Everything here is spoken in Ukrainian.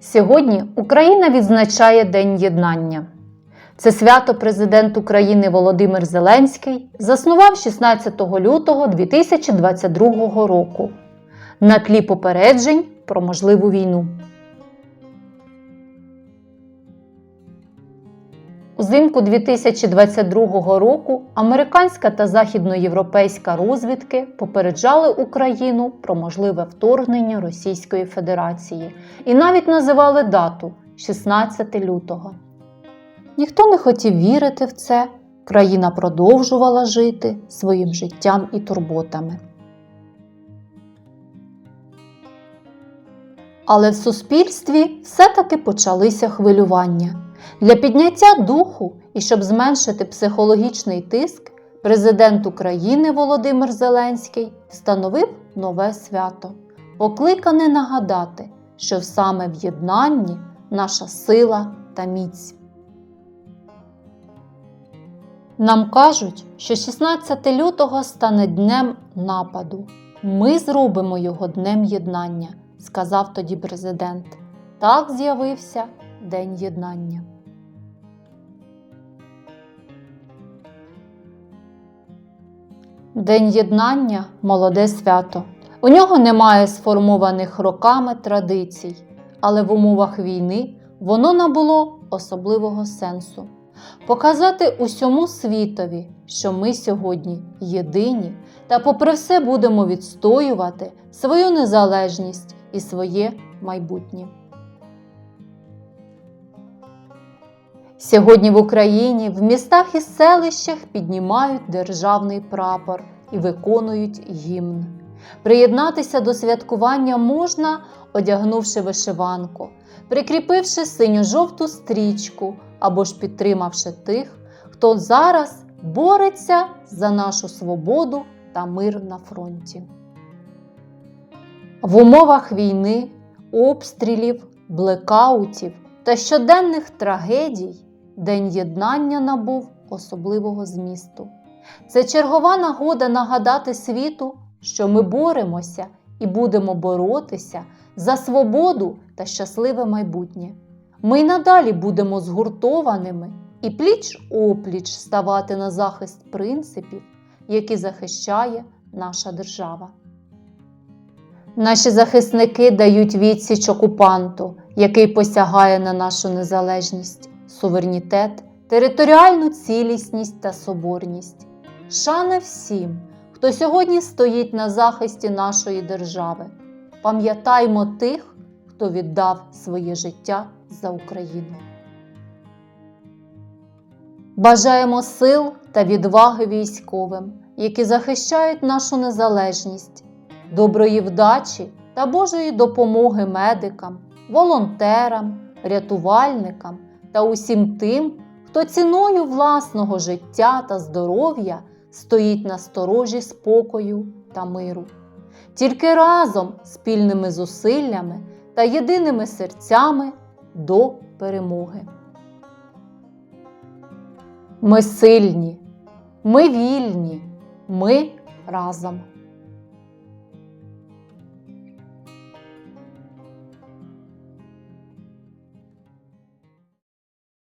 Сьогодні Україна відзначає День Єднання. Це свято президент України Володимир Зеленський заснував 16 лютого 2022 року на тлі попереджень про можливу війну. Узимку 2022 року американська та західноєвропейська розвідки попереджали Україну про можливе вторгнення Російської Федерації і навіть називали дату 16 лютого. Ніхто не хотів вірити в це, країна продовжувала жити своїм життям і турботами. Але в суспільстві все-таки почалися хвилювання. Для підняття духу і щоб зменшити психологічний тиск, президент України Володимир Зеленський встановив нове свято, покликане нагадати, що саме в єднанні наша сила та міць. Нам кажуть, що 16 лютого стане днем нападу. Ми зробимо його днем єднання, сказав тоді президент. Так з'явився День єднання. День єднання молоде свято. У нього немає сформованих роками традицій, але в умовах війни воно набуло особливого сенсу. Показати усьому світові, що ми сьогодні єдині та, попри все, будемо відстоювати свою незалежність і своє майбутнє. Сьогодні в Україні в містах і селищах піднімають державний прапор і виконують гімн. Приєднатися до святкування можна, одягнувши вишиванку, прикріпивши синьо-жовту стрічку або ж підтримавши тих, хто зараз бореться за нашу свободу та мир на фронті. В умовах війни, обстрілів, блекаутів та щоденних трагедій День єднання набув особливого змісту. Це чергова нагода нагадати світу, що ми боремося і будемо боротися за свободу та щасливе майбутнє. Ми й надалі будемо згуртованими і пліч опліч ставати на захист принципів, які захищає наша держава. Наші захисники дають відсіч окупанту, який посягає на нашу незалежність, суверенітет, територіальну цілісність та соборність. Шана всім, хто сьогодні стоїть на захисті нашої держави. Пам'ятаймо тих, хто віддав своє життя за Україну. Бажаємо сил та відваги військовим, які захищають нашу незалежність, доброї вдачі та Божої допомоги медикам, волонтерам, рятувальникам та усім тим, хто ціною власного життя та здоров'я стоїть на сторожі спокою та миру. Тільки разом спільними зусиллями та єдиними серцями до перемоги. Ми сильні, ми вільні, ми разом.